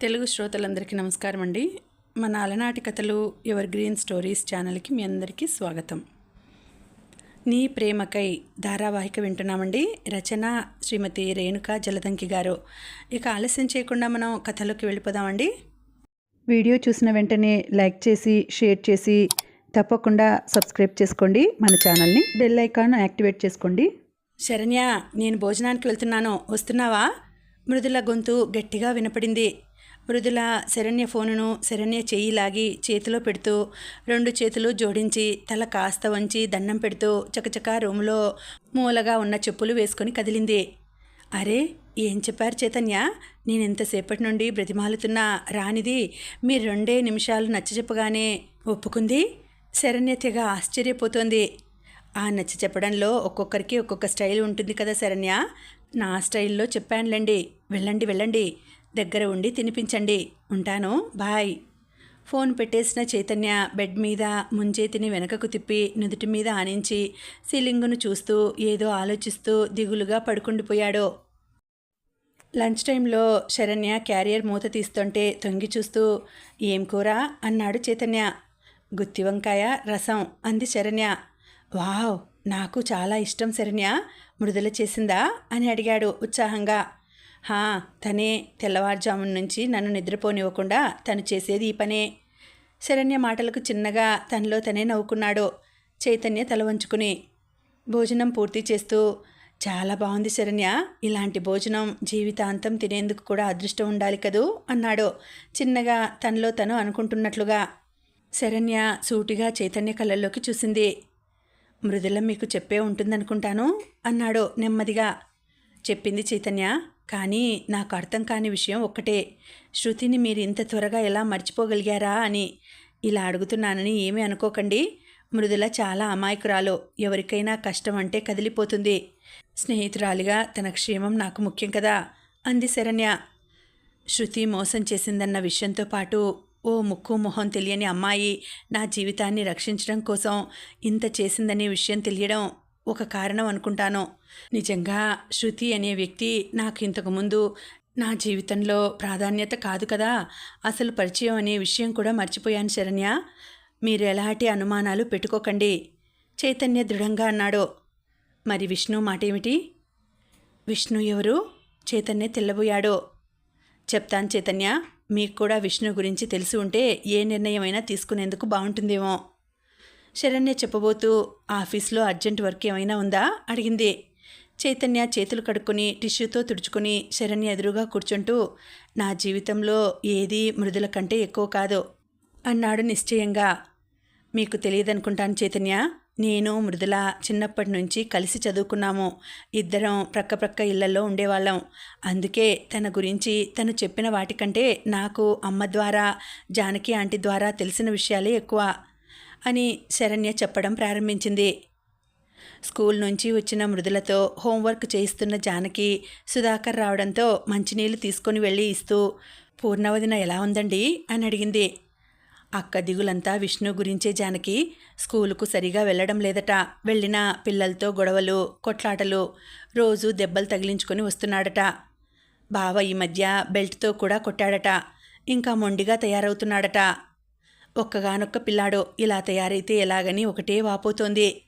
తెలుగు శ్రోతలందరికీ నమస్కారం అండి మన అలనాటి కథలు ఎవర్ గ్రీన్ స్టోరీస్ ఛానల్కి మీ అందరికీ స్వాగతం. నీ ప్రేమకై ధారావాహిక వింటున్నామండి. రచన శ్రీమతి రేణుక జలదంకి గారు. ఇక ఆలస్యం చేయకుండా మనం కథలోకి వెళ్ళిపోదామండి. వీడియో చూసిన వెంటనే లైక్ చేసి షేర్ చేసి తప్పకుండా సబ్స్క్రైబ్ చేసుకోండి. మన ఛానల్ని బెల్ ఐకాన్ యాక్టివేట్ చేసుకోండి. శరణ్య నేను భోజనానికి వెళ్తున్నాను. వస్తున్నావా? మృదుల గొంతు గట్టిగా వినపడింది. మృదుల శరణ్య ఫోనును శరణ్య చెయ్యి లాగి చేతిలో పెడుతూ రెండు చేతులు జోడించి తల కాస్త వంచి దండం పెడుతూ చకచకా రూములో మూలగా ఉన్న చెప్పులు వేసుకొని కదిలింది. అరే ఏం చెప్పారు చైతన్య? నేను ఎంతసేపటి నుండి బ్రతిమాలుతున్నా రానిది మీరు రెండే నిమిషాలు నచ్చ చెప్పగానే ఒప్పుకుంది? శరణ్య తెగ ఆశ్చర్యపోతోంది. ఆ నచ్చ చెప్పడంలో ఒక్కొక్కరికి ఒక్కొక్క స్టైల్ ఉంటుంది కదా శరణ్య. నా స్టైల్లో చెప్పానులేండి. వెళ్ళండి వెళ్ళండి. దగ్గర ఉండి తినిపించండి. ఉంటాను. బాయ్. ఫోన్ పెట్టేసిన చైతన్య బెడ్ మీద ముంచేతిని వెనకకు తిప్పి నుదుటి మీద ఆనించి సీలింగును చూస్తూ ఏదో ఆలోచిస్తూ దిగులుగా పడుకుండిపోయాడు లంచ్ టైంలో శరణ్య క్యారియర్ మూత తీస్తుంటే తొంగి చూస్తూ ఏం కూర? అన్నాడు చైతన్య. గుత్తి వంకాయ రసం అంది శరణ్య. వావ్ నాకు చాలా ఇష్టం శరణ్య. మృదుల చేసిందా? అని అడిగాడు ఉత్సాహంగా. హా తనే తెల్లవారుజామున నుంచి నన్ను నిద్రపోనివ్వకుండా తను చేసేది ఈ పనే. శరణ్య మాటలకు చిన్నగా తనలో తనే నవ్వుకున్నాడు చైతన్య తల వంచుకుని. భోజనం పూర్తి చేస్తూ చాలా బాగుంది శరణ్య ఇలాంటి భోజనం జీవితాంతం తినేందుకు కూడా అదృష్టం ఉండాలి కదూ అన్నాడు చిన్నగా తనలో తను అనుకుంటున్నట్లుగా. శరణ్య సూటిగా చైతన్య కళ్ళల్లోకి చూసింది. మృదులం మీకు చెప్పే ఉంటుందనుకుంటాను అన్నాడు నెమ్మదిగా. చెప్పింది చైతన్య కానీ నాకు అర్థం కాని విషయం ఒక్కటే. శృతిని మీరు ఇంత త్వరగా ఎలా మర్చిపోగలిగారా అని ఇలా అడుగుతున్నానని ఏమీ అనుకోకండి. మృదుల చాలా అమాయకురాలు. ఎవరికైనా కష్టం అంటే కదిలిపోతుంది. స్నేహితురాలిగా తన క్షేమం నాకు ముఖ్యం కదా అంది శరణ్య. శృతి మోసం చేసిందన్న విషయంతో పాటు ఓ ముక్కు మొహం తెలియని అమ్మాయి నా జీవితాన్ని రక్షించడం కోసం ఇంత చేసిందనే విషయం తెలియడం ఒక కారణం అనుకుంటాను. నిజంగా శృతి అనే వ్యక్తి నాకు ఇంతకుముందు నా జీవితంలో ప్రాధాన్యత కాదు కదా. అసలు పరిచయం అనే విషయం కూడా మర్చిపోయాను శరణ్య. మీరు ఎలాంటి అనుమానాలు పెట్టుకోకండి. చైతన్య దృఢంగా అన్నాడు. మరి విష్ణు మాట ఏమిటి విష్ణు ఎవరు? చైతన్య తెల్లబోయాడు. చెప్తాను చైతన్య మీకు కూడా విష్ణు గురించి తెలిసి ఉంటే ఏ నిర్ణయమైనా తీసుకునేందుకు బాగుంటుందేమో. శరణ్య చెప్పబోతూ ఆఫీస్లో అర్జెంట్ వర్క్ ఏమైనా ఉందా? అడిగింది. చైతన్య చేతులు కడుక్కొని టిష్యూతో తుడుచుకొని శరణ్య ఎదురుగా కూర్చుంటూ నా జీవితంలో ఏది మృదుల కంటే ఎక్కువ కాదు అన్నాడు నిశ్చయంగా. మీకు తెలియదనుకుంటాను చైతన్య. నేను మృదుల చిన్నప్పటి నుంచి కలిసి చదువుకున్నాము. ఇద్దరం ప్రక్క ప్రక్క ఇళ్ళలో ఉండేవాళ్ళం. అందుకే తన గురించి తను చెప్పిన వాటికంటే నాకు అమ్మ ద్వారా జానకి ఆంటీ ద్వారా తెలిసిన విషయాలే ఎక్కువ. అని శరణ్య చెప్పడం ప్రారంభించింది. స్కూల్ నుంచి వచ్చిన మృదులతో హోంవర్క్ చేయిస్తున్న జానకి సుధాకర్ రావడంతో మంచినీళ్ళు తీసుకొని వెళ్ళి ఇస్తూ పూర్ణవదిన ఎలా ఉందండి? అని అడిగింది. అక్క దిగులంతా విష్ణు గురించే జానకి స్కూలుకు సరిగా వెళ్ళడం లేదట. వెళ్ళిన పిల్లలతో గొడవలు కొట్లాటలు రోజు దెబ్బలు తగిలించుకొని వస్తున్నాడట. బావ ఈ మధ్య బెల్ట్తో కూడా కొట్టాడట. ఇంకా మొండిగా తయారవుతున్నాడట. ఒక్కగానొక్క పిల్లాడో ఇలా తయారైతే ఎలాగని ఒకటే వాపోతోంది.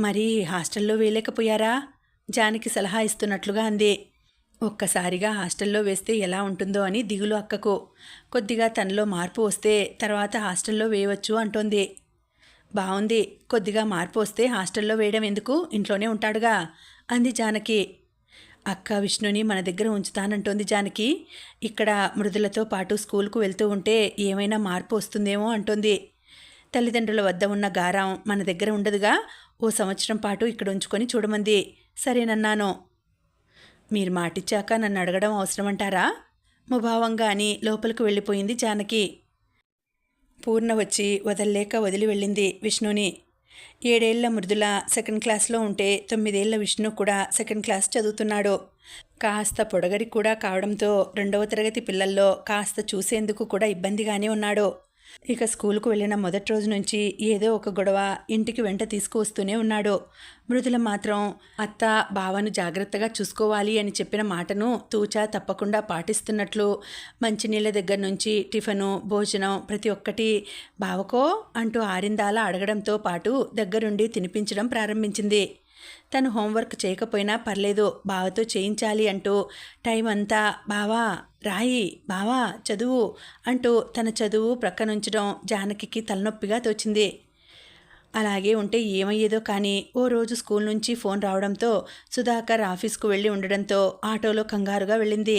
మరి హాస్టల్లో వేయలేకపోయారా? జానకి సలహా ఇస్తున్నట్లుగా అంది. ఒక్కసారిగా హాస్టల్లో వేస్తే ఎలా ఉంటుందో అని దిగులు అక్కకు. కొద్దిగా తనలో మార్పు వస్తే తర్వాత హాస్టల్లో వేయవచ్చు అంటోంది. బాగుంది కొద్దిగా మార్పు వస్తే హాస్టల్లో వేయడం ఎందుకు? ఇంట్లోనే ఉంటాడుగా అంది జానకి. అక్క విష్ణుని మన దగ్గర ఉంచుతానంటోంది జానకి. ఇక్కడ మృదులతో పాటు స్కూల్కు వెళ్తూ ఉంటే ఏమైనా మార్పు వస్తుందేమో అంటోంది. తల్లిదండ్రుల వద్ద ఉన్న గారం మన దగ్గర ఉండదుగా. ఓ సంవత్సరం పాటు ఇక్కడ ఉంచుకొని చూడమంది. సరేనన్నాను మీరు మాటిచ్చాక నన్ను అడగడం అవసరమంటారా? ముభావంగా అని లోపలికి వెళ్ళిపోయింది జానకి. పూర్ణ వచ్చి వదల్లేక వదిలి వెళ్ళింది విష్ణుని. ఏడేళ్ళ మృదుల సెకండ్ క్లాస్లో ఉంటే తొమ్మిదేళ్ళ విష్ణు కూడా సెకండ్ క్లాస్ చదువుతున్నాడు. కాస్త పొడగరి కూడా కావడంతో రెండవ తరగతి పిల్లల్లో కాస్త చూసేందుకు కూడా ఇబ్బందిగానే ఉన్నాడు. ఇక స్కూల్కు వెళ్ళిన మొదటి రోజు నుంచి ఏదో ఒక గొడవ ఇంటికి వెంట తీసుకువస్తూనే ఉన్నాడు. మృదుల మాత్రం అత్త బావను జాగ్రత్తగా చూసుకోవాలి అని చెప్పిన మాటను తూచా తప్పకుండా పాటిస్తున్నట్లు మంచినీళ్ళ దగ్గర నుంచి టిఫను భోజనం ప్రతి ఒక్కటి బావకో అంటూ ఆరిందాల అడగడంతో పాటు దగ్గరుండి తినిపించడం ప్రారంభించింది. తను హోంవర్క్ చేయకపోయినా పర్లేదు బావతో చేయించాలి అంటూ టైం అంతా బావా రాయి బావా చదువు అంటూ తన చదువు ప్రక్కనుంచడం జానకికి తలనొప్పిగా తోచింది. అలాగే ఉంటే ఏమయ్యేదో కానీ ఓ రోజు స్కూల్ నుంచి ఫోన్ రావడంతో సుధాకర్ ఆఫీస్కు వెళ్ళి ఉండడంతో ఆటోలో కంగారుగా వెళ్ళింది.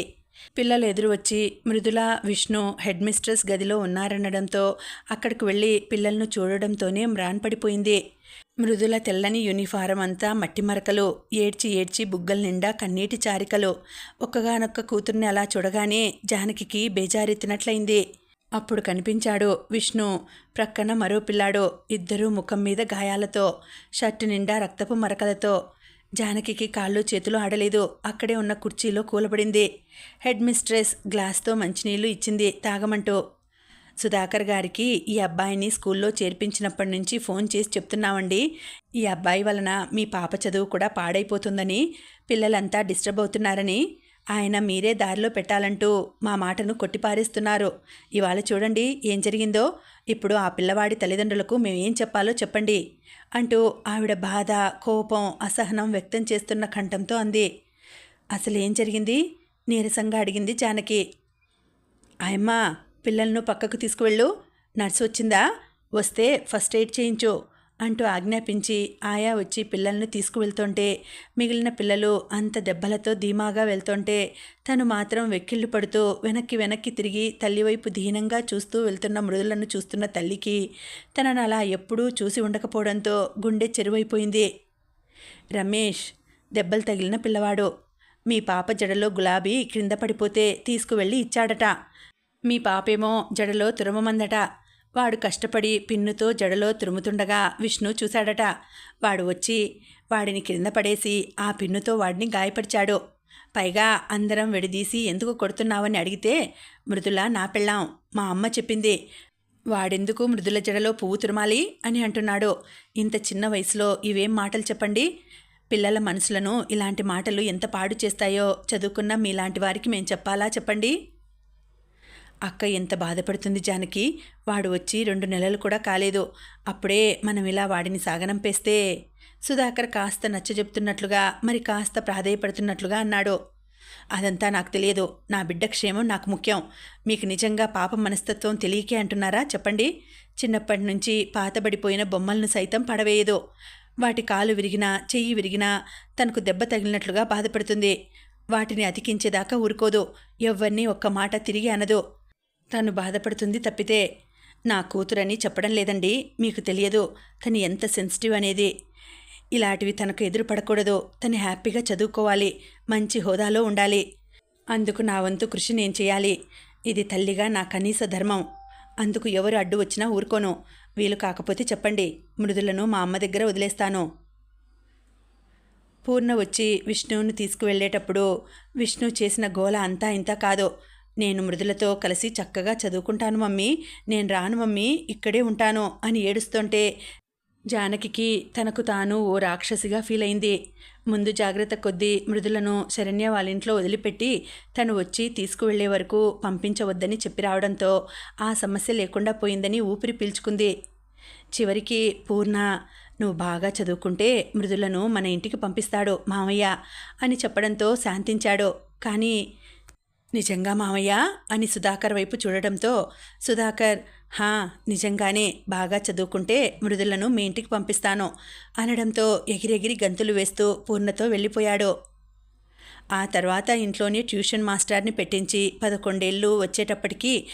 పిల్లలు ఎదురు వచ్చి మృదుల విష్ణు హెడ్ మిస్ట్రెస్ గదిలో ఉన్నారనడంతో అక్కడికి వెళ్ళి పిల్లలను చూడడంతోనే మ్రాన్ పడిపోయింది. మృదుల తెల్లని యూనిఫారం అంతా మట్టి మరకలు ఏడ్చి ఏడ్చి బుగ్గల నిండా కన్నీటి చారికలు. ఒక్కగానొక్క కూతుర్ని అలా చూడగానే జానకికి బేజారెత్తినట్లయింది. అప్పుడు కనిపించాడు విష్ణు ప్రక్కన మరో పిల్లాడు ఇద్దరూ ముఖం మీద గాయాలతో షర్టు నిండా రక్తపు మరకలతో. జానకికి కాళ్ళు చేతులు ఆడలేదు. అక్కడే ఉన్న కుర్చీలో కూలబడింది. హెడ్ మిస్ట్రెస్ గ్లాస్తో మంచినీళ్ళు ఇచ్చింది తాగమంటూ. సుధాకర్ గారికి ఈ అబ్బాయిని స్కూల్లో చేర్పించినప్పటి నుంచి ఫోన్ చేసి చెప్తున్నామండి. ఈ అబ్బాయి వలన మీ పాప చదువు కూడా పాడైపోతుందని పిల్లలంతా డిస్టర్బ్ అవుతున్నారని ఆయన మీరే దారిలో పెట్టాలంటూ మా మాటను కొట్టిపారేస్తున్నారు. ఇవాళ చూడండి ఏం జరిగిందో. ఇప్పుడు ఆ పిల్లవాడి తల్లిదండ్రులకు మేమేం చెప్పాలో చెప్పండి అంటూ ఆవిడ బాధ కోపం అసహనం వ్యక్తం చేస్తున్న కంఠంతో అంది. అసలు ఏం జరిగింది? నీరసంగా అడిగింది జానకి. ఆయమ్మ పిల్లలను పక్కకు తీసుకువెళ్ళు. నర్సు వచ్చిందా? వస్తే ఫస్ట్ ఎయిడ్ చేయించు. అంటూ ఆజ్ఞాపించి ఆయా వచ్చి పిల్లలను తీసుకువెళ్తుంటే మిగిలిన పిల్లలు అంత దెబ్బలతో ధీమాగా వెళ్తుంటే తను మాత్రం వెక్కిళ్ళు పడుతూ వెనక్కి వెనక్కి తిరిగి తల్లివైపు దీనంగా చూస్తూ వెళ్తున్న మృదులను చూస్తున్న తల్లికి తనను అలా ఎప్పుడూ చూసి ఉండకపోవడంతో గుండె చెరువైపోయింది. రమేష్ దెబ్బలు తగిలిన పిల్లవాడు. మీ పాప జడలో గులాబీ క్రింద పడిపోతే తీసుకువెళ్ళి ఇచ్చాడట. మీ పాపేమో జడలో తురమమందట. వాడు కష్టపడి పిన్నుతో జడలో తురుముతుండగా విష్ణు చూశాడట. వాడు వచ్చి వాడిని క్రింద పడేసి ఆ పిన్నుతో వాడిని గాయపరిచాడు. పైగా అందరం విడదీసి ఎందుకు కొడుతున్నావని అడిగితే మృదుల నా పెళ్ళాం. మా అమ్మ చెప్పింది. వాడెందుకు మృదుల జడలో పువ్వు తురమాలి? అని అంటున్నాడు. ఇంత చిన్న వయసులో ఇవేం మాటలు చెప్పండి? పిల్లల మనసులను ఇలాంటి మాటలు ఎంత పాడు చేస్తాయో చదువుకున్న మీలాంటి వారికి మేం చెప్పాలా చెప్పండి? అక్క ఎంత బాధపడుతుంది జానకి? వాడు వచ్చి రెండు నెలలు కూడా కాలేదు. అప్పుడే మనం ఇలా వాడిని సాగనంపేస్తే సుధాకర్ కాస్త నచ్చజెప్తున్నట్లుగా మరి కాస్త ప్రాధేయపడుతున్నట్లుగా అన్నాడు. అదంతా నాకు తెలియదు. నా బిడ్డ క్షేమం నాకు ముఖ్యం. మీకు నిజంగా పాప మనస్తత్వం తెలియకే అంటున్నారా? చెప్పండి. చిన్నప్పటి నుంచి పాతబడిపోయిన బొమ్మలను సైతం పడవేయదు. వాటి కాలు విరిగినా చెయ్యి విరిగినా తనకు దెబ్బ తగిలినట్లుగా బాధపడుతుంది. వాటిని అతికించేదాకా ఊరుకోదు. ఎవ్వరినీ ఒక్క మాట తిరిగి అనదు. తను బాధపడుతుంది తప్పితే నా కూతురని చెప్పడం లేదండి. మీకు తెలియదు తను ఎంత సెన్సిటివ్ అనేది. ఇలాంటివి తనకు ఎదురుపడకూడదు. తను హ్యాపీగా చదువుకోవాలి మంచి హోదాలో ఉండాలి. అందుకు నా వంతు కృషి నేను చేయాలి. ఇది తల్లిగా నా కనీస ధర్మం. అందుకు ఎవరు అడ్డు వచ్చినా ఊరుకోను. వీలు కాకపోతే చెప్పండి. మృదులను మా అమ్మ దగ్గర వదిలేస్తాను. పూర్ణ వచ్చి విష్ణువుని తీసుకువెళ్ళేటప్పుడు విష్ణు చేసిన గోల అంతా ఇంత కాదు. నేను మృదులతో కలిసి చక్కగా చదువుకుంటాను మమ్మీ. నేను రాను మమ్మీ ఇక్కడే ఉంటాను అని ఏడుస్తుంటే జానకికి తనకు తాను ఓ రాక్షసిగా ఫీల్ అయింది. ముందు జాగ్రత్త కొద్దీ మృదులను శరణ్య వాళ్ళ ఇంట్లో వదిలిపెట్టి తను వచ్చి తీసుకువెళ్ళే వరకు పంపించవద్దని చెప్పి రావడంతో ఆ సమస్య లేకుండా పోయిందని ఊపిరి పీల్చుకుంది. చివరికి పూర్ణ నువ్వు బాగా చదువుకుంటే మృదులను మన ఇంటికి పంపిస్తాడు మామయ్య అని చెప్పడంతో శాంతించాడు. కానీ నిజంగా మామయ్య? అని సుధాకర్ వైపు చూడడంతో సుధాకర్ హా నిజంగానే బాగా చదువుకుంటే మృదులను మీ ఇంటికి పంపిస్తాను అనడంతో ఎగిరెగిరి గంతులు వేస్తూ పూర్ణతో వెళ్ళిపోయాడు. ఆ తర్వాత ఇంట్లోనే ట్యూషన్ మాస్టర్ని పెట్టించి పదకొండేళ్ళు వచ్చేటప్పటికి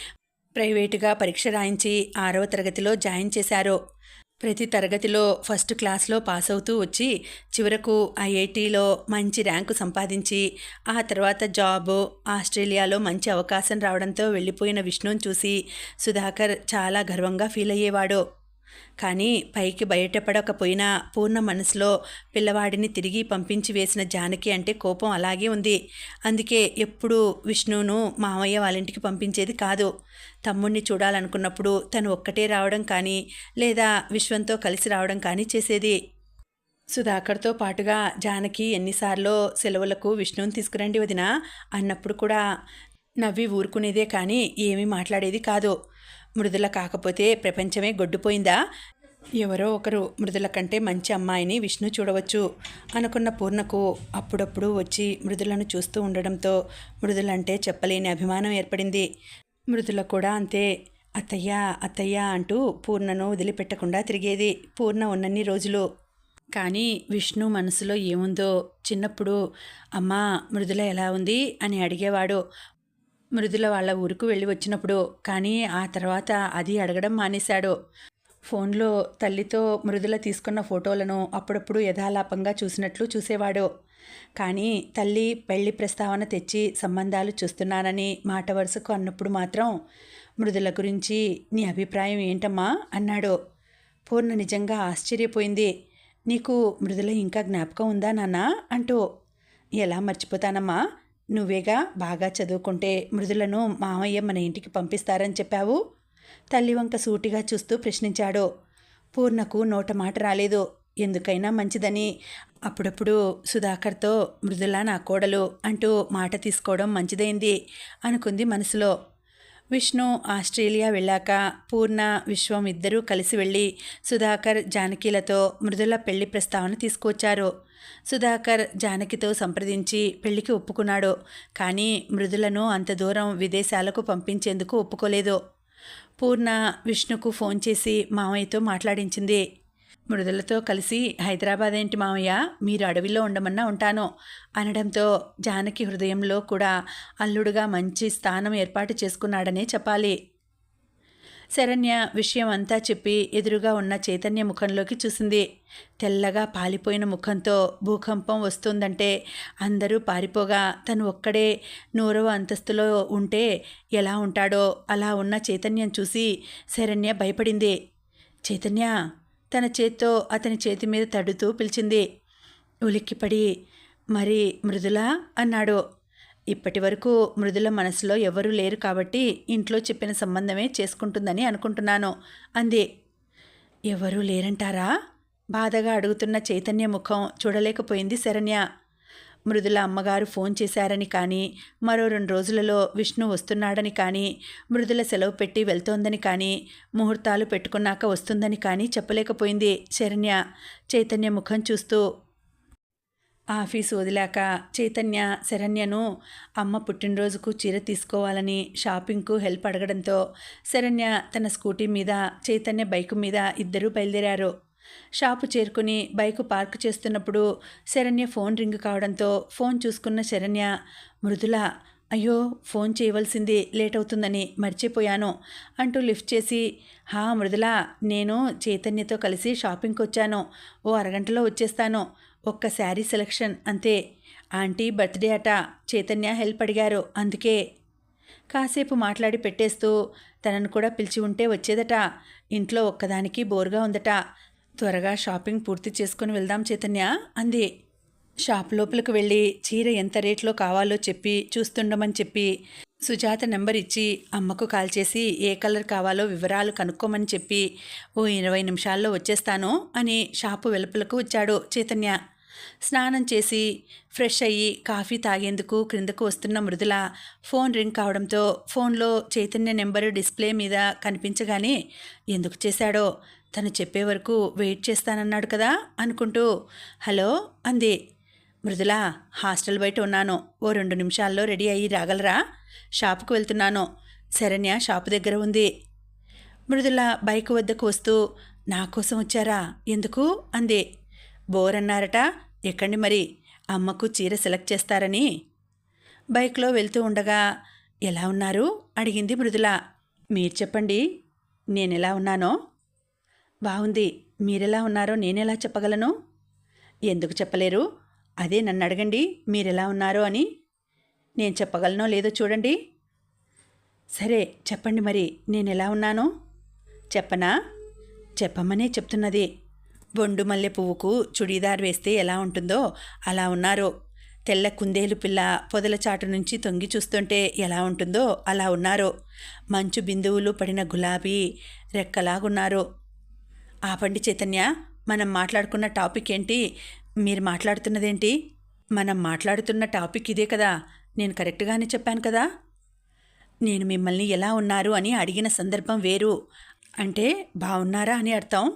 ప్రైవేటుగా పరీక్ష రాయించి ఆరవ తరగతిలో జాయిన్ చేశారు. ప్రతి తరగతిలో ఫస్ట్ క్లాస్లో పాస్ అవుతూ వచ్చి చివరకు ఐఐటీలో మంచి ర్యాంకు సంపాదించి ఆ తర్వాత జాబ్ ఆస్ట్రేలియాలో మంచి అవకాశం రావడంతో వెళ్ళిపోయిన విష్ణుని చూసి సుధాకర్ చాలా గర్వంగా ఫీల్ అయ్యేవాడు. కానీ పైకి బయటపడకపోయినా పూర్ణ మనసులో పిల్లవాడిని తిరిగి పంపించి వేసిన జానకి అంటే కోపం అలాగే ఉంది. అందుకే ఎప్పుడూ విష్ణువును మామయ్య వాళ్ళ ఇంటికి పంపించేది కాదు. తమ్ముణ్ణి చూడాలనుకున్నప్పుడు తను ఒక్కటే రావడం కానీ లేదా విశ్వంతో కలిసి రావడం కానీ చేసేది. సుధాకర్తో పాటుగా జానకి ఎన్నిసార్లు సెలవులకు విష్ణువుని తీసుకురండి వదిన అన్నప్పుడు కూడా నవ్వి ఊరుకునేదే కానీ ఏమీ మాట్లాడేది కాదు. మృదుల కాకపోతే ప్రపంచమే గొడ్డుపోయిందా? ఎవరో ఒకరు మృదుల కంటే మంచి అమ్మాయిని విష్ణు చూడవచ్చు అనుకున్న పూర్ణకు అప్పుడప్పుడు వచ్చి మృదులను చూస్తూ ఉండడంతో మృదులంటే చెప్పలేని అభిమానం ఏర్పడింది. మృదుల కూడా అంతే అత్తయ్య అత్తయ్య అంటూ పూర్ణను వదిలిపెట్టకుండా తిరిగేది పూర్ణ ఉన్నన్ని రోజులు. కానీ విష్ణు మనసులో ఏముందో చిన్నప్పుడు అమ్మా మృదుల ఎలా ఉంది? అని అడిగేవాడు. మృదుల వాళ్ళ ఊరుకు వెళ్ళి వచ్చినప్పుడు కానీ ఆ తర్వాత అది అడగడం మానేశాడు. ఫోన్లో తల్లితో మృదుల తీసుకున్న ఫోటోలను అప్పుడప్పుడు యథాలాపంగా చూసినట్లు చూసేవాడు. కానీ తల్లి పెళ్ళి ప్రస్తావన తెచ్చి సంబంధాలు చూస్తున్నానని మాట వరుసకు అన్నప్పుడు మాత్రం మృదుల గురించి నీ అభిప్రాయం ఏంటమ్మా? అన్నాడు. పూర్ణ నిజంగా ఆశ్చర్యపోయింది. నీకు మృదుల ఇంకా జ్ఞాపకం ఉందా నాన్న? అంటూ. ఎలా మర్చిపోతానమ్మా? నువ్వేగా బాగా చదువుకుంటే మృదులను మామయ్య మన ఇంటికి పంపిస్తారని చెప్పావు? తల్లి వంక సూటిగా చూస్తూ ప్రశ్నించాడు. పూర్ణకు నోట మాట రాలేదు. ఎందుకైనా మంచిదని. అప్పుడప్పుడు సుధాకర్తో మృదుల నా కోడలు అంటూ మాట తీసుకోవడం మంచిదైంది అనుకుంది మనసులో. విష్ణు ఆస్ట్రేలియా వెళ్ళాక పూర్ణ విశ్వం ఇద్దరూ కలిసి వెళ్ళి సుధాకర్ జానకిలతో మృదుల పెళ్ళి ప్రస్తావన తీసుకొచ్చారు సుధాకర్ జానకితో సంప్రదించి పెళ్ళికి ఒప్పుకున్నాడు. కానీ మృదులను అంత దూరం విదేశాలకు పంపించేందుకు ఒప్పుకోలేదు. పూర్ణ విష్ణుకు ఫోన్ చేసి మామయ్యతో మాట్లాడించింది. మృదులతో కలిసి హైదరాబాద్ ఏంటి మామయ్య మీరు అడవిలో ఉండమన్నా ఉంటాను అనడంతో జానకి హృదయంలో కూడా అల్లుడుగా మంచి స్థానం ఏర్పాటు చేసుకున్నాడనే చెప్పాలి. శరణ్య విషయం అంతా చెప్పి ఎదురుగా ఉన్న చైతన్య ముఖంలోకి చూసింది. తెల్లగా పాలిపోయిన ముఖంతో భూకంపం వస్తుందంటే అందరూ పారిపోగా తను ఒక్కడే నూరవ అంతస్తులో ఉంటే ఎలా ఉంటాడో? అలా ఉన్న చైతన్యం చూసి శరణ్య భయపడింది. చైతన్య తన చేత్తో అతని చేతి మీద తడుతూ పిలిచింది. ఉలిక్కిపడి మరి మృదుల అన్నాడు. ఇప్పటి వరకు మృదుల మనసులో ఎవరూ లేరు కాబట్టి ఇంట్లో చెప్పిన సంబంధమే చేసుకుంటుందని అనుకుంటున్నాను అంది. ఎవరూ లేరంటారా బాధగా అడుగుతున్న చైతన్య ముఖం చూడలేకపోయింది శరణ్య. మృదుల అమ్మగారు ఫోన్ చేశారని కానీ మరో రెండు రోజులలో విష్ణు వస్తున్నాడని కానీ మృదుల సెలవు పెట్టి వెళ్తోందని కానీ ముహూర్తాలు పెట్టుకున్నాక వస్తుందని కానీ చెప్పలేకపోయింది శరణ్య చైతన్య ముఖం చూస్తూ ఆఫీస్ వదిలాక చైతన్య శరణ్యను అమ్మ పుట్టినరోజుకు చీర తీసుకోవాలని షాపింగ్కు హెల్ప్ అడగడంతో శరణ్య తన స్కూటీ మీద చైతన్య బైక్ మీద ఇద్దరూ బయలుదేరారు. షాపు చేరుకుని బైకు పార్క్ చేస్తున్నప్పుడు శరణ్య ఫోన్ రింగ్ కావడంతో ఫోన్ చూసుకున్న శరణ్య మృదుల అయ్యో ఫోన్ చేయవలసింది లేట్ అవుతుందని మర్చిపోయాను అంటూ లిఫ్ట్ చేసి హా మృదుల నేను చైతన్యతో కలిసి షాపింగ్కి వచ్చాను. ఓ అరగంటలో వచ్చేస్తాను. ఒక్క శారీ సెలక్షన్ అంతే. ఆంటీ బర్త్డే అట చైతన్య హెల్ప్ అడిగారు అందుకే. కాసేపు మాట్లాడి పెట్టేస్తూ తనను కూడా పిలిచి ఉంటే వచ్చేదట. ఇంట్లో ఒక్కదానికి బోర్గా ఉందట. త్వరగా షాపింగ్ పూర్తి చేసుకుని వెళ్దాం చైతన్య అంది. షాప్ లోపలికి వెళ్ళి చీర ఎంత రేట్లో కావాలో చెప్పి చూస్తుండమని చెప్పి సుజాత నెంబర్ ఇచ్చి అమ్మకు కాల్ చేసి ఏ కలర్ కావాలో వివరాలు కనుక్కోమని చెప్పి ఓ ఇరవై నిమిషాల్లో వచ్చేస్తాను అని షాపు వెలుపలకు వచ్చాడు చైతన్య. స్నానం చేసి ఫ్రెష్ అయ్యి కాఫీ తాగేందుకు క్రిందకు వస్తున్న మృదుల ఫోన్ రింగ్ కావడంతో ఫోన్లో చైతన్య నెంబరు డిస్ప్లే మీద కనిపించగానే ఎందుకు చేశాడో? తను చెప్పే వరకు వెయిట్ చేస్తానన్నాడు కదా అనుకుంటూ హలో అంది. మృదుల హాస్టల్ బయట ఉన్నాను. ఓ రెండు నిమిషాల్లో రెడీ అయ్యి రాగలరా? షాపుకు వెళ్తున్నాను. శరణ్య షాపు దగ్గర ఉంది. మృదుల బైక్ వద్దకు వస్తూ నా కోసం వచ్చారా? ఎందుకు? అంది. బోర్ అన్నారట. ఎక్కండి మరి. అమ్మకు చీర సెలెక్ట్ చేస్తారని. బైక్లో వెళ్తూ ఉండగా ఎలా ఉన్నారు? అడిగింది మృదుల. మీరు చెప్పండి. నేను ఎలా ఉన్నానో? బాగుంది మీరెలా ఉన్నారో నేనెలా చెప్పగలను? ఎందుకు చెప్పలేరు? అదే నన్ను అడగండి మీరెలా ఉన్నారో అని. నేను చెప్పగలనో లేదో చూడండి. సరే చెప్పండి మరి నేను ఎలా ఉన్నాను? చెప్పనా? చెప్పమనే చెప్తున్నది. బొండు మల్లె పువ్వుకు చుడీదార్ వేస్తే ఎలా ఉంటుందో అలా ఉన్నారు. తెల్ల కుందేలు పిల్ల పొదల చాటు నుంచి తొంగి చూస్తుంటే ఎలా ఉంటుందో అలా ఉన్నారు. మంచు బిందువులు పడిన గులాబీ రెక్కలాగున్నారు. ఆపండి చైతన్య మనం మాట్లాడుకున్న టాపిక్ ఏంటి? మీరు మాట్లాడుతున్నదేంటి? మనం మాట్లాడుతున్న టాపిక్ ఇదే కదా. నేను కరెక్ట్గానే చెప్పాను కదా? నేను మిమ్మల్ని ఎలా ఉన్నారు అని అడిగిన సందర్భం వేరు. అంటే బాగున్నారా అని అర్థం?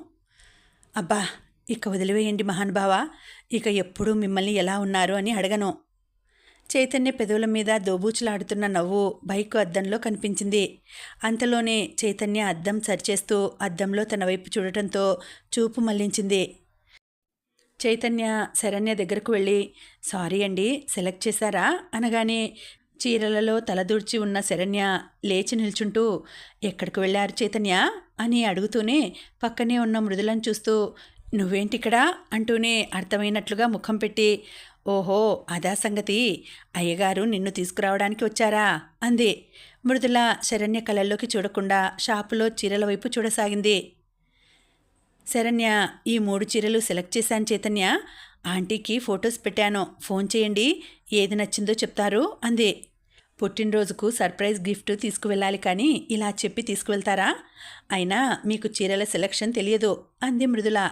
అబ్బా ఇక వదిలివేయండి మహానుభావ. ఇక ఎప్పుడూ మిమ్మల్ని ఎలా ఉన్నారు అని అడగను. చైతన్య పెదవుల మీద దోబూచులాడుతున్న నవ్వు బైకు అద్దంలో కనిపించింది. అంతలోనే చైతన్య అద్దం సరిచేస్తూ అద్దంలో తన వైపు చూడటంతో చూపు మళ్ళించింది. చైతన్య శరణ్య దగ్గరకు వెళ్ళి సారీ అండి సెలెక్ట్ చేశారా? అనగానే చీరలలో తలదూర్చి ఉన్న శరణ్య లేచి నిల్చుంటూ ఎక్కడికి వెళ్ళారు చైతన్య? అని అడుగుతూనే పక్కనే ఉన్న మృదులను చూస్తూ నువ్వేంటిక్కడా? అంటూనే అర్థమైనట్లుగా ముఖం పెట్టి ఓహో అదా సంగతి. అయ్యగారు నిన్ను తీసుకురావడానికి వచ్చారా? అంది. మృదుల శరణ్య కళ్ళల్లోకి చూడకుండా షాపులో చీరల వైపు చూడసాగింది. శరణ్య ఈ మూడు చీరలు సెలెక్ట్ చేశాను చైతన్య. ఆంటీకి ఫొటోస్ పెట్టాను. ఫోన్ చేయండి. ఏది నచ్చిందో చెప్తారు అంది. పుట్టినరోజుకు సర్ప్రైజ్ గిఫ్ట్ తీసుకువెళ్ళాలి కానీ ఇలా చెప్పి తీసుకువెళ్తారా? అయినా మీకు చీరల సెలక్షన్ తెలియదు అంది మృదుల.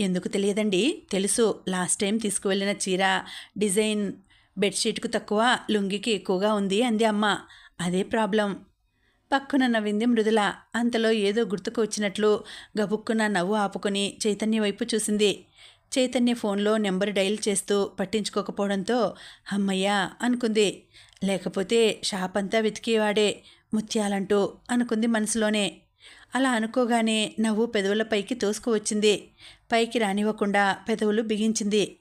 ఎందుకు తెలియదండి? తెలుసు. లాస్ట్ టైం తీసుకువెళ్ళిన చీర డిజైన్ బెడ్షీట్కు తక్కువ లుంగికి ఎక్కువగా ఉంది అంది అమ్మ. అదే ప్రాబ్లం. పక్కన నవ్వింది మృదుల. అంతలో ఏదో గుర్తుకు వచ్చినట్లు గబుక్కున నవ్వు ఆపుకొని చైతన్య వైపు చూసింది. చైతన్య ఫోన్లో నెంబర్ డైల్ చేస్తూ పట్టించుకోకపోవడంతో అమ్మయ్యా అనుకుంది. లేకపోతే షాప్ అంతా వెతికేవాడే ముత్యాలంటూ అనుకుంది మనసులోనే. అలా అనుకోగానే నవ్వు పెదవులపైకి తోసుకువచ్చింది. పైకి రానివ్వకుండా పెదవులు బిగించింది.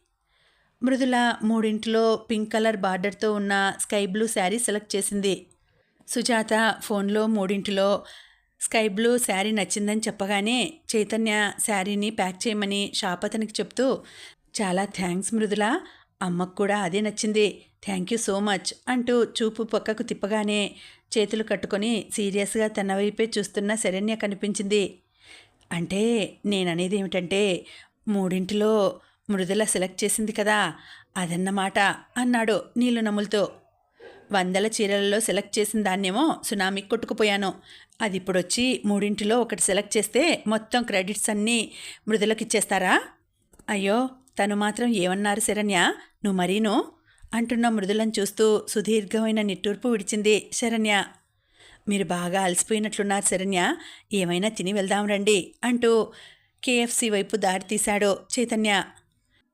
మృదుల మూడింటిలో పింక్ కలర్ బార్డర్తో ఉన్న స్కై బ్లూ శారీ సెలెక్ట్ చేసింది. సుజాత ఫోన్లో మూడింటిలో స్కై బ్లూ శారీ నచ్చిందని చెప్పగానే చైతన్య శారీని ప్యాక్ చేయమని షాప్ అతనికి చెప్తూ చాలా థ్యాంక్స్ మృదుల అమ్మకు కూడా అదే నచ్చింది. థ్యాంక్ యూ సో మచ్ అంటూ చూపు పక్కకు తిప్పగానే చేతులు కట్టుకొని సీరియస్గా తన వైపే చూస్తున్న శరణ్య కనిపించింది. అంటే నేననేది ఏమిటంటే మూడింటిలో మృదుల సెలెక్ట్ చేసింది కదా అదన్నమాట అన్నాడు నీళ్ళు నములుతో. వందల చీరలలో సెలెక్ట్ చేసిన దాన్నేమో సునామీకి కొట్టుకుపోయాను. అది ఇప్పుడు వచ్చి మూడింటిలో ఒకటి సెలెక్ట్ చేస్తే మొత్తం క్రెడిట్స్ అన్నీ మృదులకు ఇచ్చేస్తారా అయ్యో తను మాత్రం ఏమన్నారు శరణ్య? నువ్వు మరీను? అంటున్న మృదులను చూస్తూ సుదీర్ఘమైన నిట్టూర్పు విడిచింది శరణ్య. మీరు బాగా అలసిపోయినట్లున్నారు శరణ్య. ఏమైనా తిని వెళ్దాం రండి అంటూ కేఎఫ్సి వైపు దారి తీశాడు చైతన్య.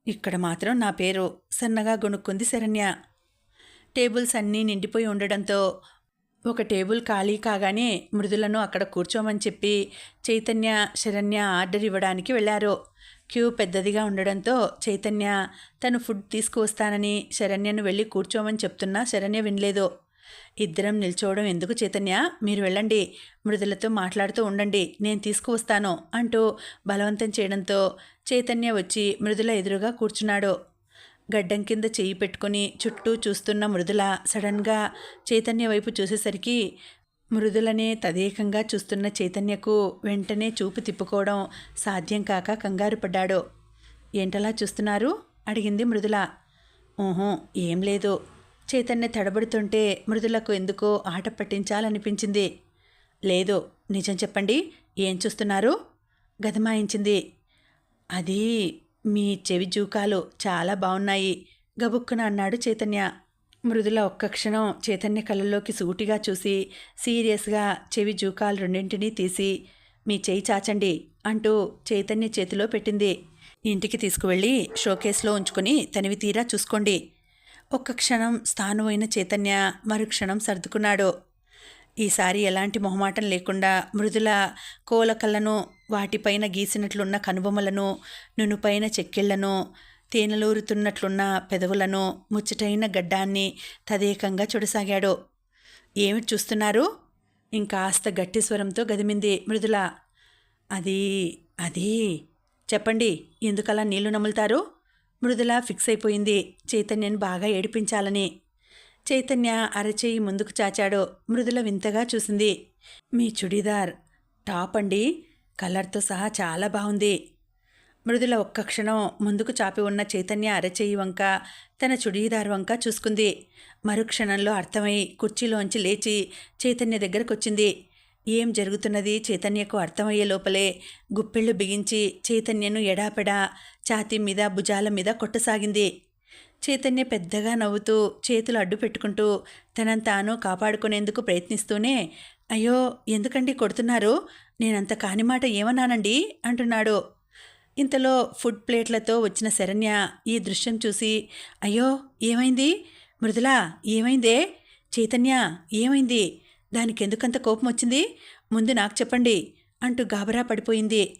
ఇక్కడ మాత్రం నా పేరు సన్నగా గొనుక్కుంది శరణ్య. టేబుల్స్ అన్నీ నిండిపోయి ఉండడంతో ఒక టేబుల్ ఖాళీ కాగానే మృదులను అక్కడ కూర్చోమని చెప్పి చైతన్య శరణ్య ఆర్డర్ ఇవ్వడానికి వెళ్ళారు. క్యూ పెద్దదిగా ఉండడంతో చైతన్య తను ఫుడ్ తీసుకువస్తానని శరణ్యను వెళ్ళి కూర్చోమని చెప్తున్నా శరణ్య వినలేదు. ఇద్దరం నిల్చోవడం ఎందుకు చైతన్య? మీరు వెళ్ళండి. మృదులతో మాట్లాడుతూ ఉండండి. నేను తీసుకువస్తాను అంటూ బలవంతం చేయడంతో చైతన్య వచ్చి మృదుల ఎదురుగా కూర్చున్నాడు. గడ్డం కింద చెయ్యి పెట్టుకుని చుట్టూ చూస్తున్న మృదుల సడన్గా చైతన్య వైపు చూసేసరికి మృదులనే తదేకంగా చూస్తున్న చైతన్యకు వెంటనే చూపు తిప్పుకోవడం సాధ్యం కాక కంగారు పడ్డాడు. ఏంటలా చూస్తున్నారు? అడిగింది మృదుల. ఊహూ ఏం లేదు. చైతన్య తడబడుతుంటే మృదులకు ఎందుకో ఆట పట్టించాలనిపించింది. లేదు నిజం చెప్పండి. ఏం చూస్తున్నారు? గదమాయించింది. అది మీ చెవి జూకాలు చాలా బాగున్నాయి గబుక్కున అన్నాడు చైతన్య. మృదుల ఒక్క క్షణం చైతన్య కళ్ళలోకి సూటిగా చూసి సీరియస్గా చెవి జూకాలు రెండింటినీ తీసి మీ చేయి చాచండి అంటూ చైతన్య చేతిలో పెట్టింది. ఇంటికి తీసుకువెళ్ళి షోకేస్లో ఉంచుకొని తనివి తీరా చూసుకోండి. ఒక్క క్షణం స్థానమైన చైతన్య మరుక్షణం సర్దుకున్నాడు. ఈసారి ఎలాంటి మొహమాటం లేకుండా మృదుల కోలకళ్ళను వాటిపైన గీసినట్లున్న కనుబొమ్మలను నునుపైన చెక్కిళ్ళను తేనెలూరుతున్నట్లున్న పెదవులను ముచ్చటైన గడ్డాన్ని తదేకంగా చూడసాగాడు. ఏమిటి చూస్తున్నారు? ఇంకాస్త గట్టి స్వరంతో గదిమింది మృదుల. అది అది. చెప్పండి ఎందుకలా నీళ్ళు నములుతారు? మృదుల ఫిక్స్ అయిపోయింది. చైతన్యను బాగా ఏడిపించాలని. చైతన్య అరచేయి ముందుకు చాచాడు. మృదుల వింతగా చూసింది. మీ చుడీదార్ టాప్ అండి కలర్తో సహా చాలా బాగుంది. మృదుల ఒక్క క్షణం ముందుకు చాపి ఉన్న చైతన్య అరచేయి వంక తన చుడీదార్ వంక చూసుకుంది. మరుక్షణంలో అర్థమై కుర్చీలోంచి లేచి చైతన్య దగ్గరకొచ్చింది. ఏం జరుగుతున్నది? చైతన్యకు అర్థమయ్యే లోపలే గుప్పెళ్ళు బిగించి చైతన్యను ఎడాపెడా ఛాతీ మీద భుజాల మీద కొట్టసాగింది. చైతన్య పెద్దగా నవ్వుతూ చేతులు అడ్డు పెట్టుకుంటూ తనను తాను కాపాడుకునేందుకు ప్రయత్నిస్తూనే అయ్యో ఎందుకండి కొడుతున్నారు? నేనంత కాని మాట ఏమన్నానండి? అంటున్నాడు. ఇంతలో ఫుడ్ ప్లేట్లతో వచ్చిన శరణ్య ఈ దృశ్యం చూసి అయ్యో ఏమైంది? మృదులా ఏమైందే? చైతన్య ఏమైంది? దానికి ఎందుకంత కోపం వచ్చింది? ముందు నాకు చెప్పండి అంటూ గాబరా పడిపోయింది.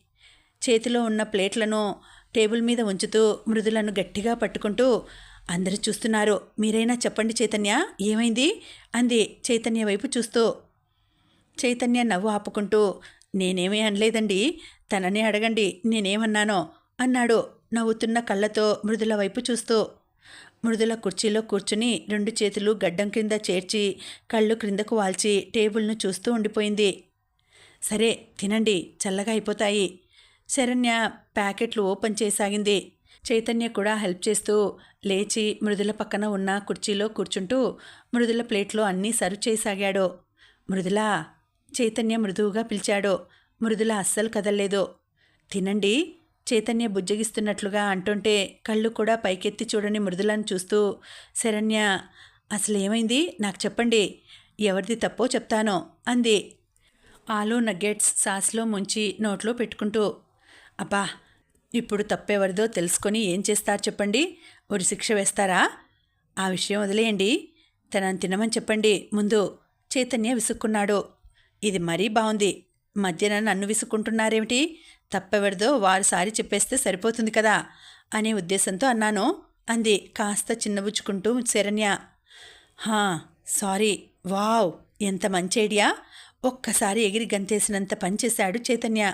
చేతిలో ఉన్న ప్లేట్లను టేబుల్ మీద ఉంచుతూ మృదులను గట్టిగా పట్టుకుంటూ అందరూ చూస్తున్నారు. మీరైనా చెప్పండి చైతన్య ఏమైంది? అంది చైతన్య వైపు చూస్తూ. చైతన్య నవ్వు ఆపుకుంటూ నేనేమీ అనలేదండి. తననే అడగండి నేనేమన్నానో అన్నాడు నవ్వుతున్న కళ్ళతో మృదుల వైపు చూస్తూ. మృదుల కుర్చీలో కూర్చుని రెండు చేతులు గడ్డం క్రింద చేర్చి కళ్ళు క్రిందకు వాల్చి టేబుల్ను చూస్తూ ఉండిపోయింది. సరే తినండి చల్లగా అయిపోతాయి. శరణ్య ప్యాకెట్లు ఓపెన్ చేసాగింది. చైతన్య కూడా హెల్ప్ చేస్తూ లేచి మృదుల పక్కన ఉన్న కుర్చీలో కూర్చుంటూ మృదుల ప్లేట్లో అన్నీ సర్వ్ చేసాగాడు. మృదుల చైతన్య మృదువుగా పిలిచాడు. మృదుల అస్సలు కదల్లేదో. తినండి చైతన్య బుజ్జగిస్తున్నట్లుగా అంటుంటే కళ్ళు కూడా పైకెత్తి చూడని మృదులను చూస్తూ శరణ్య అసలు ఏమైంది నాకు చెప్పండి. ఎవరిది తప్పో చెప్తానో అంది. ఆలు నగ్గెట్స్ సాస్లో ముంచి నోట్లో పెట్టుకుంటూ అబ్బా ఇప్పుడు తప్పెవరిదో తెలుసుకొని ఏం చేస్తారు చెప్పండి? ఒరి శిక్ష వేస్తారా? ఆ విషయం వదిలేయండి. తనని తినమని చెప్పండి. ముందు చైతన్య విసుక్కున్నాడు. ఇది మరీ బాగుంది మధ్యన నన్ను విసుక్కుంటున్నారేమిటి? తప్పెవరిదో వారుసారి చెప్పేస్తే సరిపోతుంది కదా? అనే ఉద్దేశంతో అన్నాను. అంది కాస్త చిన్నబుచ్చుకుంటూ శరణ్య. హా సారీ. వావ్ ఎంత మంచి ఐడియా. ఒక్కసారి ఎగిరి గంతేసినంత పనిచేశాడు చైతన్య.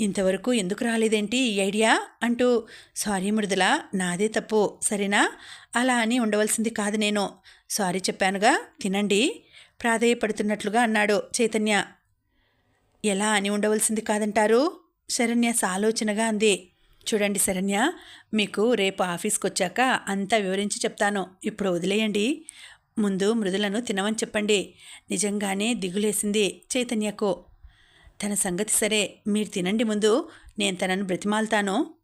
ఇంతవరకు ఎందుకు రాలేదేంటి ఈ ఐడియా? అంటూ సారీ మృదుల నాదే తప్పు సరేనా? అలా అని ఉండవలసింది కాదు నేను. సారీ చెప్పానుగా తినండి. ప్రాధేయపడుతున్నట్లుగా అన్నాడు చైతన్య. ఎలా అని ఉండవలసింది కాదంటారు? శరణ్య సాలోచనగా అంది. చూడండి శరణ్య మీకు రేపు ఆఫీస్కి వచ్చాక అంతా వివరించి చెప్తాను. ఇప్పుడు వదిలేయండి. ముందు మృదులను తినమని చెప్పండి. నిజంగానే దిగులేసింది చైతన్యకు. తన సంగతి సరే మీరు తినండి ముందు. నేను తనను బ్రతిమాలుతాను.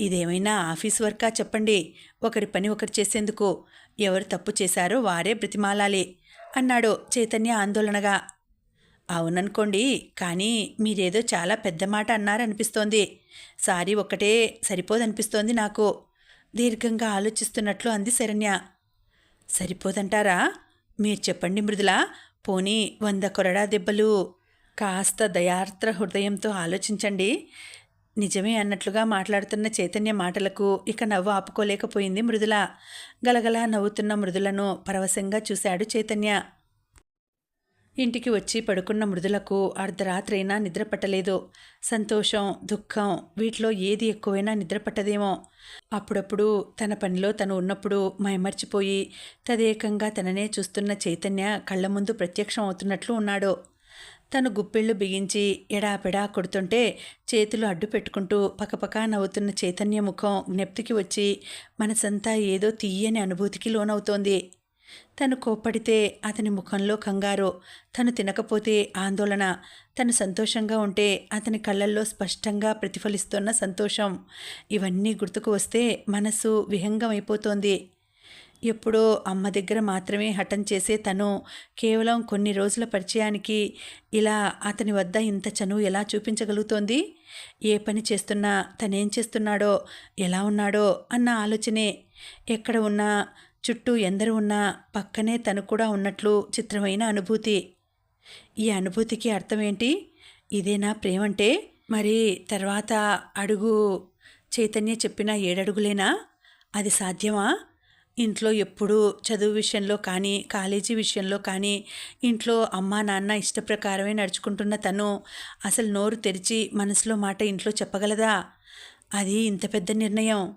ఇదేమైనా ఆఫీస్ వర్కా చెప్పండి. ఒకరి పని ఒకరు చేసేందుకు. ఎవరు తప్పు చేశారో వారే బ్రతిమాలాలి. అన్నాడు చైతన్య ఆందోళనగా. అవుననుకోండి కానీ మీరేదో చాలా పెద్ద మాట అన్నారనిపిస్తోంది. సారీ ఒక్కటే సరిపోదనిపిస్తోంది నాకు. దీర్ఘంగా ఆలోచిస్తున్నట్లు అంది శరణ్య. సరిపోదంటారా? మీరు చెప్పండి మృదుల పోనీ వంద కొరడా దెబ్బలు. కాస్త దయార్ద్ర హృదయంతో ఆలోచించండి. నిజమే అన్నట్లుగా మాట్లాడుతున్న చైతన్య మాటలకు ఇక నవ్వు ఆపుకోలేకపోయింది మృదుల. గలగలా నవ్వుతున్న మృదులను పరవశంగా చూశాడు చైతన్య. ఇంటికి వచ్చి పడుకున్న మృదులకు అర్ధరాత్రైనా నిద్రపట్టలేదు. సంతోషం దుఃఖం వీటిలో ఏది ఎక్కువైనా నిద్రపట్టదేమో. అప్పుడప్పుడు తన పనిలో తను ఉన్నప్పుడు మైమర్చిపోయి తదేకంగా తననే చూస్తున్న చైతన్య కళ్ళ ముందు ప్రత్యక్షం అవుతున్నట్లు ఉన్నాడు. తను గుప్పిళ్ళు బిగించి ఎడాపెడా కొడుతుంటే చేతులు అడ్డు పెట్టుకుంటూ పకపకా నవ్వుతున్న చైతన్య ముఖం జ్ఞప్తికి వచ్చి మనసంతా ఏదో తీయని అనుభూతికి లోనవుతోంది. తను కోప్పడితే అతని ముఖంలో కంగారు తను తినకపోతే ఆందోళన తను సంతోషంగా ఉంటే అతని కళ్ళల్లో స్పష్టంగా ప్రతిఫలిస్తున్న సంతోషం. ఇవన్నీ గుర్తుకు వస్తే మనసు విహంగమైపోతోంది. ఎప్పుడో అమ్మ దగ్గర మాత్రమే హఠం చేసే తను కేవలం కొన్ని రోజుల పరిచయానికి ఇలా అతని వద్ద ఇంత చనువు ఎలా చూపించగలుగుతోంది? ఏ పని చేస్తున్నా తనేం చేస్తున్నాడో ఎలా ఉన్నాడో అన్న ఆలోచనే ఎక్కడ ఉన్నా చుట్టూ ఎందరు ఉన్నా పక్కనే తను కూడా ఉన్నట్లు చిత్రమైన అనుభూతి. ఈ అనుభూతికి అర్థమేంటి? ఇదేనా ప్రేమంటే? మరి తర్వాత అడుగు చైతన్య చెప్పిన ఏడడుగులేనా? అది సాధ్యమా? ఇంట్లో ఎప్పుడూ చదువు విషయంలో కానీ కాలేజీ విషయంలో కానీ ఇంట్లో అమ్మా నాన్న ఇష్టప్రకారమే నడుచుకుంటున్న తను అసలు నోరు తెరిచి మనసులో మాట ఇంట్లో చెప్పగలదా? అది ఇంత పెద్ద నిర్ణయం.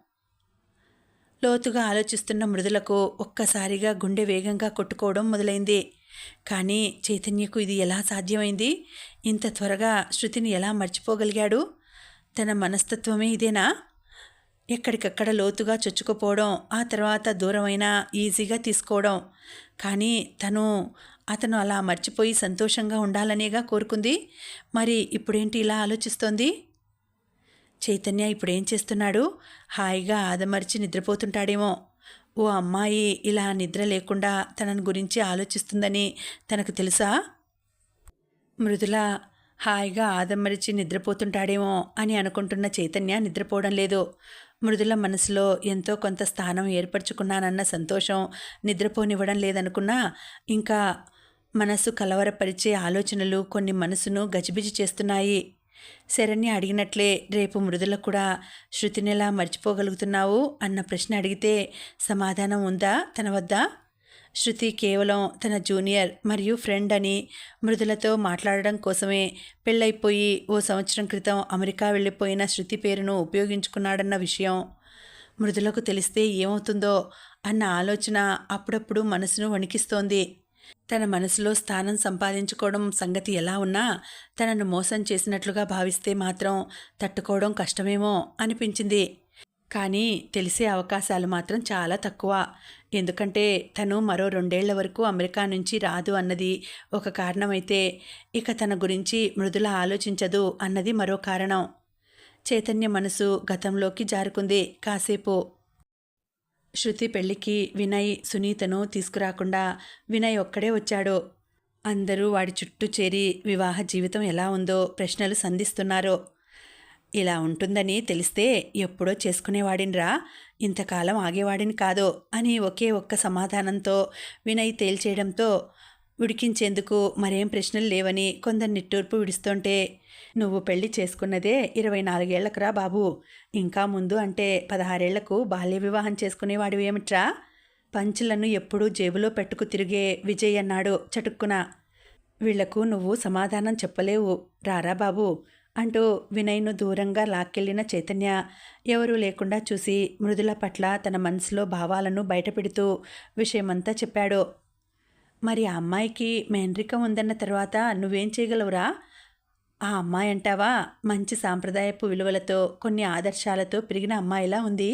లోతుగా ఆలోచిస్తున్న మృదులకు ఒక్కసారిగా గుండె వేగంగా కొట్టుకోవడం మొదలైంది. కానీ చైతన్యకు ఇది ఎలా సాధ్యమైంది? ఇంత త్వరగా శృతిని ఎలా మర్చిపోగలిగాడు? తన మనస్తత్వమే ఇదేనా? ఎక్కడికక్కడ లోతుగా చొచ్చుకుపోవడం ఆ తర్వాత దూరమైనా ఈజీగా తీసుకోవడం. కానీ తను అతను అలా మర్చిపోయి సంతోషంగా ఉండాలనేగా కోరుకుంది. మరి ఇప్పుడేంటి ఇలా ఆలోచిస్తోంది? చైతన్య ఇప్పుడేం చేస్తున్నాడు? హాయిగా ఆదమర్చి నిద్రపోతుంటాడేమో. ఓ అమ్మాయి ఇలా నిద్ర లేకుండా తనని గురించి ఆలోచిస్తుందని తనకు తెలుసా? మృదుల హాయిగా ఆదమరిచి నిద్రపోతుంటాడేమో అని అనుకుంటున్న చైతన్య నిద్రపోవడం లేదు. మృదుల మనసులో ఎంతో కొంత స్థానం ఏర్పరచుకున్నానన్న సంతోషం నిద్రపోనివ్వడం లేదనుకున్నా ఇంకా మనసు కలవరపరిచే ఆలోచనలు కొన్ని మనసును గజిబిజి చేస్తున్నాయి. శరణ్య అడిగినట్లే రేపు మృదుల కూడా శృతినెలా మర్చిపోగలుగుతున్నావు అన్న ప్రశ్న అడిగితే సమాధానం ఉందా తన వద్ద? శృతి కేవలం తన జూనియర్ మరియు ఫ్రెండ్ అని మృదులతో మాట్లాడడం కోసమే పెళ్ళైపోయి ఓ సంవత్సరం క్రితం అమెరికా వెళ్ళిపోయిన శృతి పేరును ఉపయోగించుకున్నాడన్న విషయం మృదులకు తెలిస్తే ఏమవుతుందో అన్న ఆలోచన అప్పుడప్పుడు మనసును వణికిస్తోంది. తన మనసులో స్థానం సంపాదించుకోవడం సంగతి ఎలా ఉన్నా తనను మోసం చేసినట్లుగా భావిస్తే మాత్రం తట్టుకోవడం కష్టమేమో అనిపించింది. కానీ తెలిసే అవకాశాలు మాత్రం చాలా తక్కువ. ఎందుకంటే తను మరో రెండేళ్ళ వరకు అమెరికా నుంచి రాదు అన్నది ఒక కారణమైతే ఇక తన గురించి మృదుల ఆలోచించదు అన్నది మరో కారణం. చైతన్య మనసు గతంలోకి జారుకుంది. కాసేపు శృతి పెళ్ళికి వినయ్ సునీతను తీసుకురాకుండా వినయ్ ఒక్కడే వచ్చాడు. అందరూ వాడి చుట్టూ చేరి వివాహ జీవితం ఎలా ఉందో ప్రశ్నలు సంధిస్తున్నారు. ఇలా ఉంటుందని తెలిస్తే ఎప్పుడో చేసుకునేవాడినిరా ఇంతకాలం ఆగేవాడిని కాదో అని ఒకే ఒక్క సమాధానంతో వినయ్ తేల్చేయడంతో ఉడికించేందుకు మరేం ప్రశ్నలు లేవని కొందరు నిట్టూర్పు విడుస్తుంటే నువ్వు పెళ్ళి చేసుకున్నదే ఇరవై నాలుగేళ్ళకురా బాబు. ఇంకా ముందు అంటే పదహారేళ్ళకు బాల్య వివాహం చేసుకునేవాడు ఏమిట్రా? పంచులను ఎప్పుడూ జేబులో పెట్టుకు తిరిగే విజయ్ అన్నాడు చటుక్కున. వీళ్ళకు నువ్వు సమాధానం చెప్పలేవు. రారా బాబు. అంటూ వినయ్ను దూరంగా లాక్కెళ్ళిన చైతన్య ఎవరూ లేకుండా చూసి మృదుల పట్ల తన మనసులో భావాలను బయటపెడుతూ విషయమంతా చెప్పాడు. మరి ఆ అమ్మాయికి మేనరికం ఉందన్న తర్వాత నువ్వేం చేయగలవురా? ఆ అమ్మాయి అంటావా? మంచి సాంప్రదాయపు విలువలతో కొన్ని ఆదర్శాలతో పెరిగిన అమ్మాయిలా ఉంది.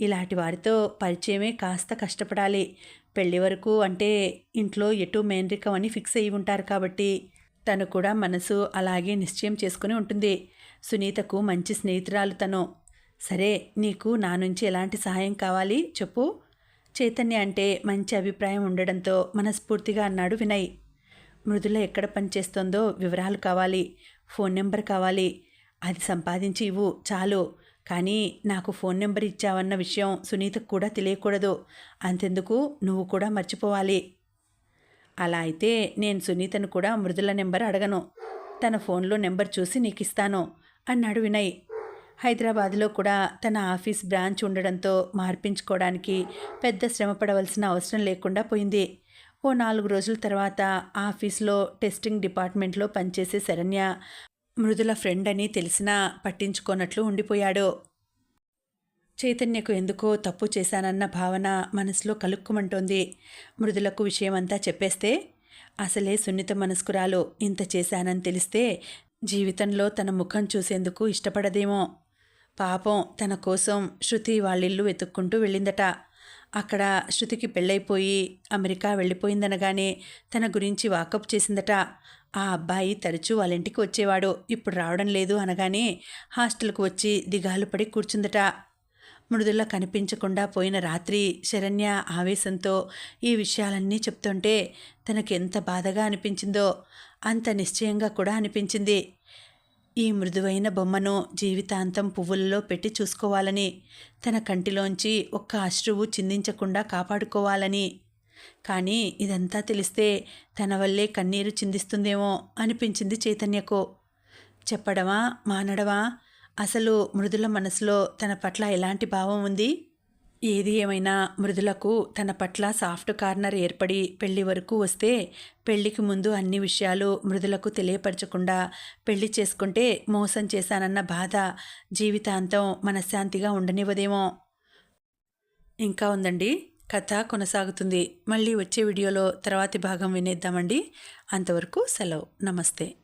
ఇలాంటి వారితో పరిచయమే కాస్త కష్టపడాలి. పెళ్ళి వరకు అంటే ఇంట్లో ఎటు మేనరికం అని ఫిక్స్ అయ్యి ఉంటారు కాబట్టి తను కూడా మనసు అలాగే నిశ్చయం చేసుకుని ఉంటుంది. సునీతకు మంచి స్నేహితురాలు తను. సరే నీకు నా నుంచి ఎలాంటి సహాయం కావాలి? చెప్పు. చైతన్య అంటే మంచి అభిప్రాయం ఉండడంతో మనస్ఫూర్తిగా అన్నాడు వినయ్. మృదుల ఎక్కడ పనిచేస్తోందో వివరాలు కావాలి. ఫోన్ నెంబర్ కావాలి. అది సంపాదించి ఇవ్వు చాలు. కానీ నాకు ఫోన్ నెంబర్ ఇచ్చావన్న విషయం సునీతకు కూడా తెలియకూడదు. అంతెందుకు? నువ్వు కూడా మర్చిపోవాలి. అలా అయితే నేను సునీతను కూడా మృదుల నెంబర్ అడగను. తన ఫోన్లో నెంబర్ చూసి నీకు ఇస్తాను అన్నాడు వినయ్. హైదరాబాద్లో కూడా తన ఆఫీస్ బ్రాంచ్ ఉండడంతో మార్పించుకోవడానికి పెద్ద శ్రమ పడవలసిన అవసరం లేకుండా పోయింది. ఓ నాలుగు రోజుల తర్వాత ఆఫీస్లో టెస్టింగ్ డిపార్ట్మెంట్లో పనిచేసే శరణ్య మృదుల ఫ్రెండ్ అని తెలిసినా పట్టించుకోనట్లు ఉండిపోయాడు. చైతన్యకు ఎందుకో తప్పు చేశానన్న భావన మనసులో కలుక్కుమంటోంది. మృదులకు విషయమంతా చెప్పేస్తే అసలే సున్నిత మనస్కురాలు ఇంత చేశానని తెలిస్తే జీవితంలో తన ముఖం చూసేందుకు ఇష్టపడదేమో. పాపం తన కోసం శృతి వాళ్ళిల్లు వెతుక్కుంటూ వెళ్ళిందట. అక్కడ శృతికి పెళ్ళైపోయి అమెరికా వెళ్ళిపోయిందనగానే తన గురించి వాకప్ చేసిందట. ఆ అబ్బాయి తరచూ వాళ్ళ ఇంటికి వచ్చేవాడు. ఇప్పుడు రావడం లేదు అనగానే హాస్టల్కు వచ్చి దిగాలు పడి కూర్చుందట. మృదుల కనిపించకుండా పోయిన రాత్రి శరణ్య ఆవేశంతో ఈ విషయాలన్నీ చెప్తుంటే తనకెంత బాధగా అనిపించిందో అంత నిశ్చయంగా కూడా అనిపించింది. ఈ మృదువైన బొమ్మను జీవితాంతం పువ్వులలో పెట్టి చూసుకోవాలని తన కంటిలోంచి ఒక్క అశ్రువు చిందించకుండా కాపాడుకోవాలని. కానీ ఇదంతా తెలిస్తే తన వల్లే కన్నీరు చిందిస్తుందేమో అనిపించింది చైతన్యకు. చెప్పడమా మానడమా అసలు మృదుల మనసులో తన పట్ల ఎలాంటి భావం ఉంది? ఏది ఏమైనా మృదులకు తన పట్ల సాఫ్ట్ కార్నర్ ఏర్పడి పెళ్ళి వరకు వస్తే పెళ్ళికి ముందు అన్ని విషయాలు మృదులకు తెలియపరచకుండా పెళ్ళి చేసుకుంటే మోసం చేశానన్న బాధ జీవితాంతం మనశ్శాంతిగా ఉండనివ్వదేమో. ఇంకా ఉందండి. కథ కొనసాగుతుంది. మళ్ళీ వచ్చే వీడియోలో తర్వాతి భాగం వినేద్దామండి. అంతవరకు సెలవు. నమస్తే.